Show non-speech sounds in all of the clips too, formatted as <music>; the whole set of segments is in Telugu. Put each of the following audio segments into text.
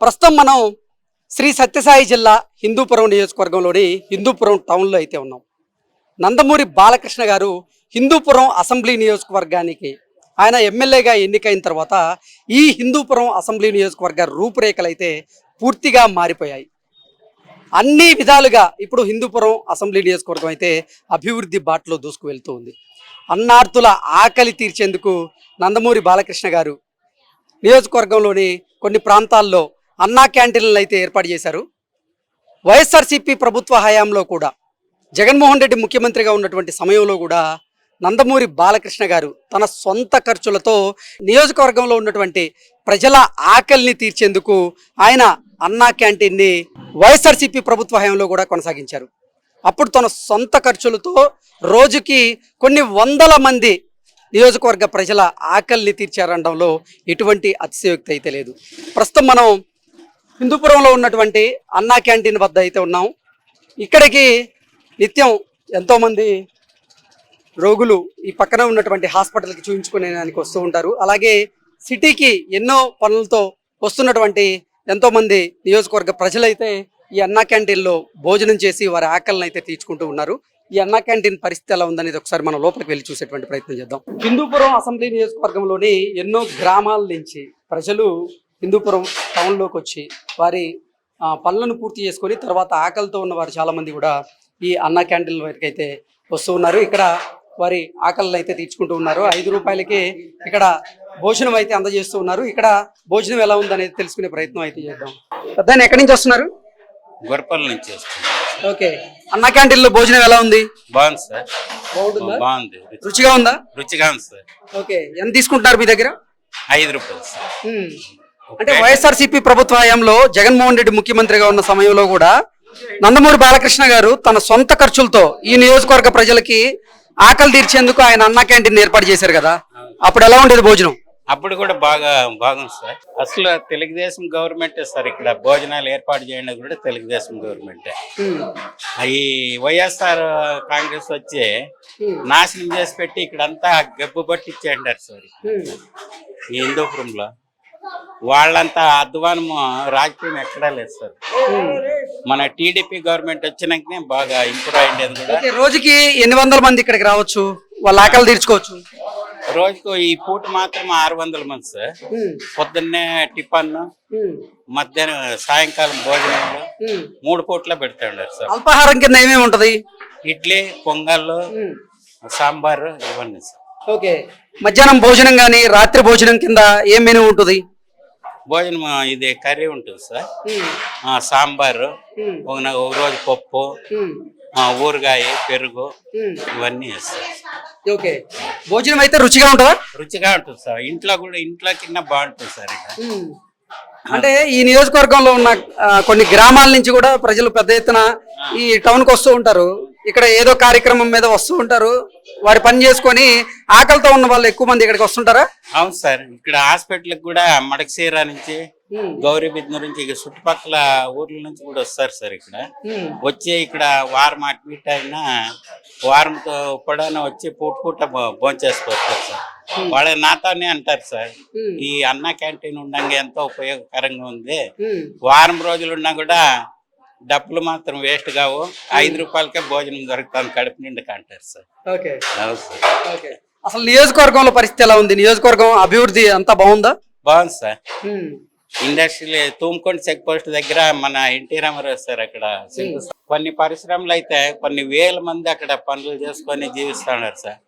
ప్రస్తుతం మనం శ్రీ సత్యసాయి జిల్లా హిందూపురం నియోజకవర్గంలోని హిందూపురం టౌన్లో అయితే ఉన్నాం. నందమూరి బాలకృష్ణ గారు హిందూపురం అసెంబ్లీ నియోజకవర్గానికి ఆయన ఎమ్మెల్యేగా ఎన్నికైన తర్వాత ఈ హిందూపురం అసెంబ్లీ నియోజకవర్గ రూపురేఖలు అయితే పూర్తిగా మారిపోయాయి. అన్ని విధాలుగా ఇప్పుడు హిందూపురం అసెంబ్లీ నియోజకవర్గం అయితే అభివృద్ధి బాటలో దూసుకు వెళ్తూ ఉంది. అన్నార్తుల ఆకలి తీర్చేందుకు నందమూరి బాలకృష్ణ గారు నియోజకవర్గంలోని కొన్ని ప్రాంతాల్లో అన్నా క్యాంటీన్లు అయితే ఏర్పాటు చేశారు. వైఎస్ఆర్సీపీ ప్రభుత్వ హయాంలో కూడా జగన్మోహన్ రెడ్డి ముఖ్యమంత్రిగా ఉన్నటువంటి సమయంలో కూడా నందమూరి బాలకృష్ణ గారు తన సొంత ఖర్చులతో నియోజకవర్గంలో ఉన్నటువంటి ప్రజల ఆకలిని తీర్చేందుకు ఆయన అన్నా క్యాంటీన్ని వైఎస్ఆర్సీపీ ప్రభుత్వ హయాంలో కూడా కొనసాగించారు. అప్పుడు తన సొంత ఖర్చులతో రోజుకి కొన్ని వందల మంది నియోజకవర్గ ప్రజల ఆకలిని తీర్చారనడంలో ఎటువంటి అతిశయోక్తి అయితే లేదు. ప్రస్తుతం మనం హిందూపురంలో ఉన్నటువంటి అన్నా క్యాంటీన్ వద్ద అయితే ఉన్నాం. ఇక్కడికి నిత్యం ఎంతోమంది రోగులు ఈ పక్కన ఉన్నటువంటి హాస్పిటల్కి చూపించుకునేదానికి వస్తూ ఉంటారు. అలాగే సిటీకి ఎన్నో పనులతో వస్తున్నటువంటి ఎంతోమంది నియోజకవర్గ ప్రజలైతే ఈ అన్నా క్యాంటీన్లో భోజనం చేసి వారి ఆకలిని అయితే తీర్చుకుంటూ ఉన్నారు. ఈ అన్నా క్యాంటీన్ పరిస్థితి ఎలా ఉందనేది ఒకసారి మనం లోపలికి వెళ్ళి చూసేటువంటి ప్రయత్నం చేద్దాం. హిందూపురం అసెంబ్లీ నియోజకవర్గంలోని ఎన్నో గ్రామాల నుంచి ప్రజలు హిందూపురం టౌన్లోకి వచ్చి వారి పనులను పూర్తి చేసుకొని తర్వాత ఆకలితో ఉన్న వారు చాలా మంది కూడా ఈ అన్నా క్యాంటీన్ వరకు అయితే వస్తూ ఉన్నారు. ఇక్కడ వారి ఆకలిని అయితే తీర్చుకుంటూ ఉన్నారు. ఐదు రూపాయలకి ఇక్కడ భోజనం అయితే అందజేస్తూ ఉన్నారు. ఇక్కడ భోజనం ఎలా ఉందనేది తెలుసుకునే ప్రయత్నం అయితే చేద్దాం. పెద్దాయన ఎక్కడి నుంచి వస్తున్నారు? గురపల్లి నుంచి ఓకే. అన్నా క్యాంటీన్లో భోజనం ఎలా ఉంది? బాగుంది సార్. బాగుంటుందా? బాగుంది. రుచి- రుచిగా ఉందా? రుచిగా ఉంది సార్. ఓకే. ఎంత తీసుకుంటున్నారు మీ దగ్గర? ఐదు రూపాయలు సార్. అంటే వైఎస్ఆర్సీపీ ప్రభుత్వ హయాంలో జగన్మోహన్ రెడ్డి ముఖ్యమంత్రిగా ఉన్న సమయంలో కూడా నందమూరి బాలకృష్ణ గారు తన సొంత ఖర్చులతో ఈ నియోజకవర్గ ప్రజలకి ఆకలి తీర్చేందుకు ఆయన అన్నా క్యాంటీన్ ఏర్పాటు చేశారు కదా. అప్పుడు ఎలా ఉండేది భోజనం? అప్పుడు కూడా బాగా బాగుంది సార్. అసలు తెలుగుదేశం గవర్నమెంటే సార్ ఇక్కడ భోజనాలు ఏర్పాటు చేయడం కూడా తెలుగుదేశం గవర్నమెంటే. ఉమ్. ఈ వైఎస్ఆర్ కాంగ్రెస్ వచ్చి ఉమ్. నాశనం చేసి పెట్టి ఇక్కడంతా గబ్బు పట్టించేయండారు సార్. ఉమ్. ఈ హిందూపురంలో. వాళ్ళంతా అధ్వానము రాజకీయం ఎక్కడా లేదు సార్. మన టీడీపీ గవర్నమెంట్ వచ్చినాకనే బాగా ఇంప్రూవ్ అయ్యేది కూడా. రోజుకి ఎన్ని వందల మంది ఇక్కడికి రావచ్చు? వాళ్ళ ఆకలి తీర్చుకోవచ్చు. రోజుకు ఈ పూట మాత్రం ఆరు వందల మంది సార్. పొద్దున్నే టిఫన్. మధ్యాహ్నం సాయంకాలం భోజనాలు ఉమ్. మూడు పూట్ల పెడతా ఉన్నారు సార్. అల్పాహారం కింద ఏమేమి ఉంటది? ఇడ్లీ పొంగల్. సాంబార్ ఇవన్నీ సార్. ఓకే. మధ్యాహ్నం భోజనం కానీ రాత్రి భోజనం కింద ఏం మెనూ ఉంటుంది? భోజనం ఇది కర్రీ ఉంటుంది సార్. సాంబారు. ఒక రోజు పప్పు ఊరగాయ పెరుగు. ఇవన్నీ వేస్తారు. ఓకే. భోజనం అయితే రుచిగా ఉంటుందా? రుచిగా ఉంటుంది సార్. ఇంట్లో కూడా ఇంట్లో కింద బాగుంటుంది సార్ ఇక్కడ అంటే ఈ నియోజకవర్గంలో ఉన్న కొన్ని గ్రామాల నుంచి కూడా ప్రజలు పెద్ద ఎత్తున ఈ టౌన్కు వస్తూ ఉంటారు. ఇక్కడ ఏదో కార్యక్రమం మీద వస్తూ ఉంటారు. వారి పని చేసుకొని ఆకలితో ఉన్న వాళ్ళు ఎక్కువ మంది ఇక్కడికి వస్తుంటారా? అవును సార్ ఇక్కడ హాస్పిటల్కి కూడా మడకసీర నుంచి గౌరీబిద్ నుంచి ఇక చుట్టుపక్కల ఊర్ల నుంచి కూడా వస్తారు సార్ ఇక్కడ. వచ్చి ఇక్కడ వారం అడ్మిట్ అయినా వారంతో కూడా వచ్చి పూట పూట భోంచేసుకొస్తారు సార్. వాళ్ళ నాతోనే అంటారు సార్. ఈ అన్న క్యాంటీన్ ఉండంగా ఎంతో ఉపయోగకరంగా ఉంది. వారం రోజులు ఉన్నా కూడా డబ్బులు మాత్రం వేస్ట్ కావు ఐదు రూపాయలకే భోజనం దొరుకుతుంది కడుపు నిండుకు అంటారు సార్. ఓకే. అవును సార్. ఓకే. అసలు నియోజకవర్గంలో పరిస్థితి ఎలా ఉంది? నియోజకవర్గం అభివృద్ధి అంతా బాగుందా? బాగుంది sir. Industry Thumukonda check post దగ్గర మన ఎన్టీ రామారావు సార్ అక్కడ. కొన్ని పరిశ్రమలు అయితే కొన్ని వేల మంది అక్కడ పనులు చేసుకొని జీవిస్తున్నారు సార్.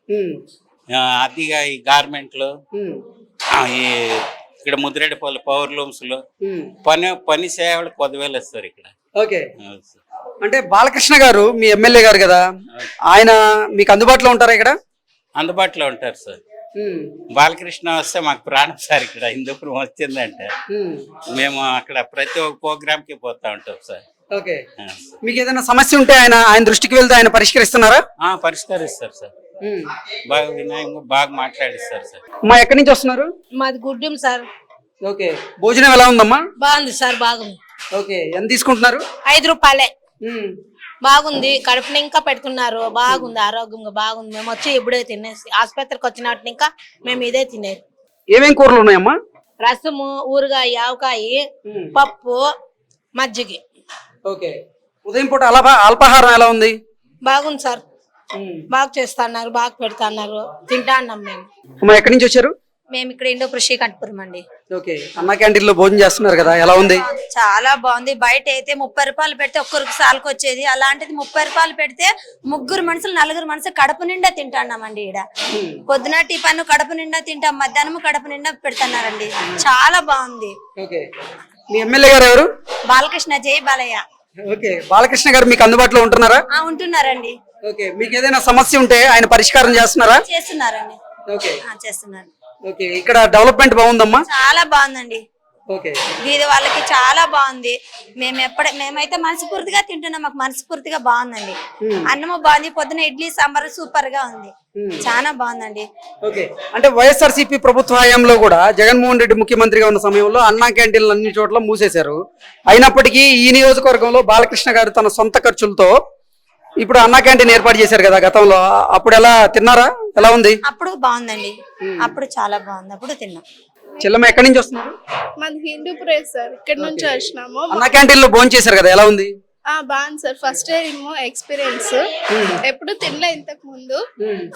ఆ, అదిగా ఈ గార్మెంట్లు ఈ ఇక్కడ ముద్రేడిపల్లి పవర్ లూమ్స్లో పని పని సేవలు కొద్దివేలు ఇస్తారు ఇక్కడ. ఓకే. అంటే బాలకృష్ణ గారు మీ ఎమ్మెల్యే గారు కదా? ఆయన మీకు అందుబాటులో ఉంటారా ఇక్కడ? అందుబాటులో ఉంటారు సార్. బాలకృష్ణ వస్తే మాకు ప్రాణం సార్ ఇక్కడ. హిందూపురం వచ్చిందంటే మేము అక్కడ ప్రతి ఒక్క ప్రోగ్రామ్కి పోతా ఉంటాం సార్. ఓకే. మీకు ఏదైనా సమస్య ఉంటే ఆయన ఆయన దృష్టికి వెళ్తే ఆయన పరిష్కరిస్తున్నారా? ఆ, పరిష్కరిస్తారు సార్. బాగా వినాయంగా బాగా మాట్లాడిస్తారు సార్. మా ఎక్కడి నుంచి వస్తున్నారు? మాది గుడ్డం సార్. ఓకే. భోజనం ఎలా ఉందమ్మా? బాగుంది సార్ బాగుంది. ఓకే ఎంత తీసుకుంటున్నారు? ఐదు రూపాయలే. బాగుంది కడుపుని ఇంకా పెడుతున్నారు బాగుంది ఆరోగ్యంగా బాగుంది. మేము వచ్చి ఇప్పుడే తినేసి ఆసుపత్రికి వచ్చినట్టు ఇంకా మేము ఇదే తినేది. ఏమేం కూరలు ఉన్నాయమ్మా? రసము ఊరగాయ ఆవకాయ పప్పు మజ్జిగ. ఓకే. ఉదయం పూట అలా అల్పాహారం ఎలా ఉంది? బాగుంది సార్. బాగా చేస్తున్నారు బాగా పెడుతున్నారు. తింటా అన్నాం మేము. ఎక్కడి నుంచి వచ్చారు? మేము ఇక్కడ ఇండో కృషి కంటపురం అండి. ఓకే. అన్న క్యాంటీన్లో భోజనం చేస్తున్నారు కదా ఎలా ఉంది? చాలా బాగుంది. బయట అయితే ముప్పై రూపాయలు పెడితే ఒక్కరికి సాలకు వచ్చేది. అలాంటిది ముప్పై రూపాయలు పెడితే ముగ్గురు మనుషులు నలుగురు మనుషులు కడుపు నిండా తింటున్నామండి ఈడ. పొద్దున టిఫన్ కడుపు నిండా తింటాం మధ్యాహ్నం కడుపు నిండా పెడుతున్నారండి. చాలా బాగుంది. మీ ఎమ్మెల్యే గారు ఎవరు? బాలకృష్ణ జై బాలయ్య. ఓకే. బాలకృష్ణ గారు మీకు అందుబాటులో ఉంటున్నారా? ఆ ఉంటున్నారండి. ఓకే. మీకు ఏదైనా సమస్య ఉంటే ఆయన పరిష్కారం చేస్తున్నారా? చేస్తున్నారండి. ఓకే. చేస్తున్నారు. ఓకే ఇక్కడ డెవలప్మెంట్ బాగుందమ్మా? చాలా బాగుందండి. ఓకే. ఇది వాళ్ళకి చాలా బాగుంది. మేము ఎప్పుడ మేమైతే మనస్ఫూర్తిగా తింటున్నాం. మాకు మనస్ఫూర్తిగా బాగుందండి. అన్నము బాగుంది. పొద్దున ఇడ్లీ సాంబార్ సూపర్గా ఉంది చాలా బాగుందండి. ఓకే. అంటే వైఎస్ఆర్సీపీ ప్రభుత్వ హయాంలో కూడా జగన్మోహన్ రెడ్డి ముఖ్యమంత్రిగా ఉన్న సమయంలో అన్నా క్యాంటీన్లు అన్ని చోట్ల మూసేశారు. అయినప్పటికీ ఈ నియోజకవర్గంలో బాలకృష్ణ గారు తన సొంత ఖర్చులతో ఇప్పుడు అన్నా క్యాంటీన్ ఏర్పాటు చేశారు కదా గతంలో. అప్పుడు ఎలా తిన్నారా? ఎలా ఉంది? అప్పుడు బాగుందండి. అప్పుడు చాలా బాగుంది. అప్పుడు తిన్నాం. చెల్లమ్మ ఎక్కడి నుంచి వస్తున్నారు? మాది హిందూపురే సార్. ఇక్కడ నుంచి వచ్చినాము. అన్నా క్యాంటీన్లో భోజనం చేశారు కదా ఎలా ఉంది? ఆ బాగుంది సార్. ఫస్ట్ టైం ఏమో ఎక్స్పీరియన్స్ ఎప్పుడు తినలే ఇంతకు ముందు.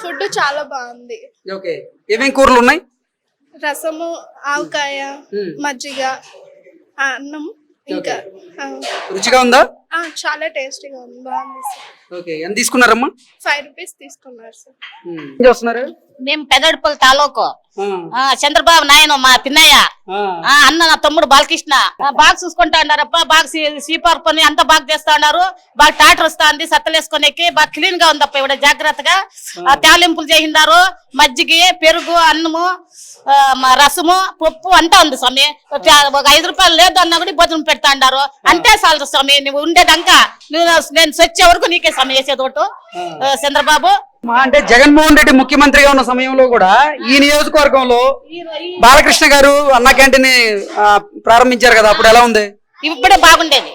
ఫుడ్ చాలా బాగుంది. ఓకే. ఏమేం కూరలు ఉన్నాయి? రసము ఆవకాయ మజ్జిగ ఆ, అన్నం. ఇంకా రుచిగా ఉందా? ఆ, చాలా టేస్టీగా ఉంది. బాగుంది సార్. ఓకే ఎంత తీసుకున్నారమ్మా? ఫైవ్ రూపీస్ తీసుకున్నారు సార్. మేము పెదడుపల్లి తాలూకు. చంద్రబాబు నాయన మా పిన్నయ్య అన్న నా తమ్ముడు బాలకృష్ణ. <laughs> బాగా చూసుకుంటా ఉన్నారప్ప బాగా సీ- సీపార్ పని అంతా బాగా చేస్తా ఉన్నారు బాగా టాటర్ వస్తా ఉంది సత్తలేసుకునేకి బాగా క్లీన్గా ఉందప్ప ఇక్కడ జాగ్రత్తగా. ఆ, తాలింపులు చేసిండారు మజ్జిగ పెరుగు అన్నము రసము పప్పు అంతా ఉంది స్వామి. ఒక ఐదు రూపాయలు లేదు అన్నా కూడా భోజనం పెడతా ఉండారు అంతే చాలు స్వామి నువ్వు ఉండేదంకా నేను నేను సచ్చే వరకు నీకే స్వామి చేసేది ఒకటి. ఆ, చంద్రబాబు అంటే జగన్మోహన్ రెడ్డి ముఖ్యమంత్రిగా ఉన్న సమయంలో కూడా ఈ నియోజకవర్గంలో బాలకృష్ణ గారు అన్నా క్యాంటీన్ ప్రారంభించారు కదా. అప్పుడు ఎలా ఉంది? ఇప్పుడే బాగుండేది.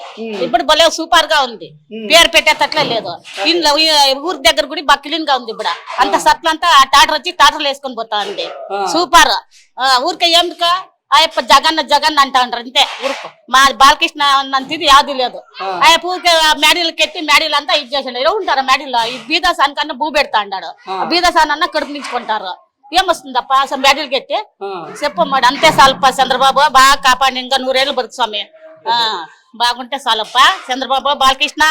ఇప్పుడు భలే సూపర్గా ఉంది పేరు పెట్టేటట్లే లేదు. ఇంట్లో ఊరి దగ్గర కూడా బాగా క్లీన్గా ఉంది ఇప్పుడు. అంత సత్లంతా టాటర్ వచ్చి టాటర్లు వేసుకొని పోతా ఉంది. సూపర్. ఊరికే ఏమిక ఆయప్ప జగన్ జగన్ అంటా ఉంటారు అంతే ఊరుకు. మా బాలకృష్ణ అన్నంతది యాది లేదు. ఆయప్ప ఊరికే మేడీలు కెట్టి మేడీలు అంతా ఇది చేసిండు. ఎవరు ఉంటారు మేడీలో? ఈ బీదాసాన్ కన్నా భూ పెడతా అన్నాడు బీదాసాన్ అన్న కడుపు నించుకుంటారు. ఏమొస్తుందప్ప? అసలు మేడీలు కెట్టి? చెప్పమ్మాడు అంతే సాలప్ప చంద్రబాబు బాగా కాపాడి ఇంకా నూరేళ్ళు బతుకు స్వామి. బాగుంటే చాలప్ప. చంద్రబాబు బాలకృష్ణ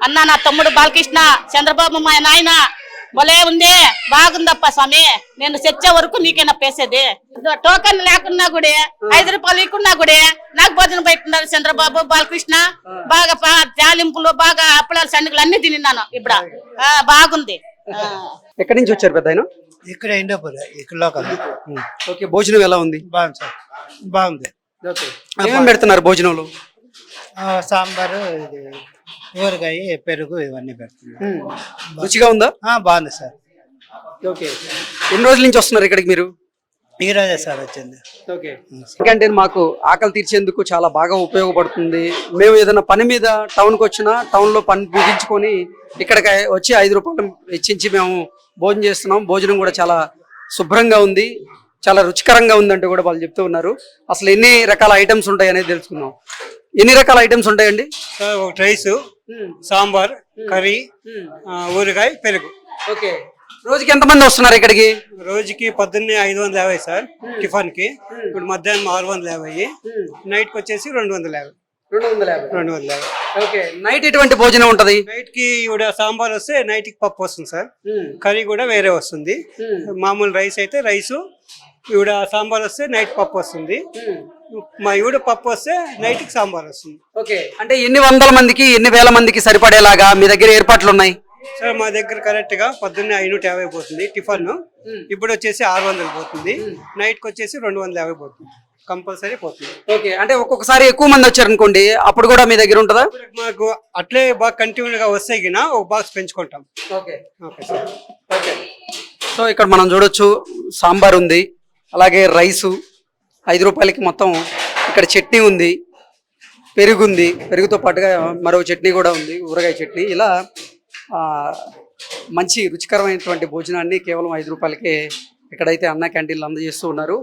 అన్న నా తమ్ముడు బాలకృష్ణ చంద్రబాబు మా నాయన. భలే ఉంది బాగుందప్ప స్వామి. నేను చచ్చే వరకు నీకేనా పేసేది. టోకన్ లేకున్నా కూడా ఐదు రూపాయలు ఇక్కున్నా కూడా నాకు భోజనం పెట్టున్నారు చంద్రబాబు బాలకృష్ణ. బాగా తాలింపులు బాగా అప్పడాలు సండుగులు అన్ని తిన్నాను ఇప్పుడు. ఆ, బాగుంది. ఎక్కడి నుంచి వచ్చారు పెద్ద ఆయన? ఇక్కడ ఇండోపూర్ ఇక్కడ ఓకే భోజనం ఎలా ఉంది? బాగుంది సార్. బాగుంది. ఏమేమి పెడుతున్నారు భోజనంలో? ఆ, సాంబారు ఇది ఊరగాయ పెరుగు ఇవన్నీ పెడుతున్నాం. రుచిగా ఉందా? ఆ, బాగుంది సార్. ఓకే. ఎన్ని రోజుల నుంచి వస్తున్నారు ఇక్కడికి మీరు? ఈ రోజే సార్ వచ్చింది. ఓకే. క్యాంటీన్ మాకు ఆకలి తీర్చేందుకు చాలా బాగా ఉపయోగపడుతుంది. మేము ఏదైనా పని మీద టౌన్కి వచ్చినా టౌన్లో పని ముగించుకొని ఇక్కడికి వచ్చి ఐదు రూపాయలు వెచ్చించి మేము భోజనం చేస్తున్నాం. భోజనం కూడా చాలా శుభ్రంగా ఉంది. చాలా రుచికరంగా ఉందంటూ కూడా వాళ్ళు చెప్తూ ఉన్నారు. అసలు ఎన్ని రకాల ఐటమ్స్ ఉంటాయి అనేది తెలుసుకుందాం. ఎన్ని రకాల ఐటమ్స్ ఉంటాయండి? సార్ ఒకటి రైసు సాంబార్ కర్రీ ఆ, ఊరగాయ పెరుగు. ఓకే. రోజుకి ఎంతమంది వస్తున్నారు ఇక్కడికి? రోజుకి పొద్దున్నే ఐదు వందల యాభై సార్ టిఫిన్కి ఇప్పుడు మధ్యాహ్నం ఆరు వందల యాభై. నైట్కి వచ్చేసి రెండు వందల యాభై. రెండు వందల యాభై. రెండు వందల యాభై. ఓకే. నైట్ ఎటువంటి భోజనం ఉంటది? నైట్కి ఇవిడ సాంబార్ వస్తే నైట్కి పప్పు వస్తుంది సార్. కర్రీ కూడా వేరే వస్తుంది. మామూలు రైస్ అయితే రైసు ఇవిడ సాంబార్ వస్తే నైట్ పప్పు వస్తుంది. మా ఈవిడ పప్పు వస్తే నైట్కి సాంబార్ వస్తుంది. ఓకే. అంటే ఎన్ని వందల మందికి ఎన్ని వేల మందికి సరిపడేలాగా మీ దగ్గర ఏర్పాట్లు ఉన్నాయి? సార్ మా దగ్గర కరెక్ట్గా పొద్దున్నే ఐనూట యాభై పోతుంది టిఫిన్. ఇప్పుడు వచ్చేసి ఆరు వందలు పోతుంది. నైట్కి వచ్చేసి రెండు వందల యాభై పోతుంది. కంపల్సరీ పోతుంది. ఓకే. అంటే ఒక్కొక్కసారి ఎక్కువ మంది వచ్చారనుకోండి అప్పుడు కూడా మీ దగ్గర ఉంటుందా? మాకు అట్లే బాగా కంటిన్యూగా వస్తే గిన ఒక box పెంచుకుంటాం. Okay. Okay sir. Okay. So ఇక్కడ మనం చూడొచ్చు సాంబార్ ఉంది. అలాగే రైసు ఐదు రూపాయలకి మొత్తం ఇక్కడ చట్నీ ఉంది పెరుగు ఉంది పెరుగుతో పాటుగా మరో చట్నీ కూడా ఉంది ఊరగాయ చట్నీ. ఇలా ఆ, మంచి రుచికరమైనటువంటి భోజనాన్ని కేవలం ఐదు రూపాయలకే ఇక్కడైతే అన్న క్యాంటీన్లు అందజేస్తూ ఉన్నారు.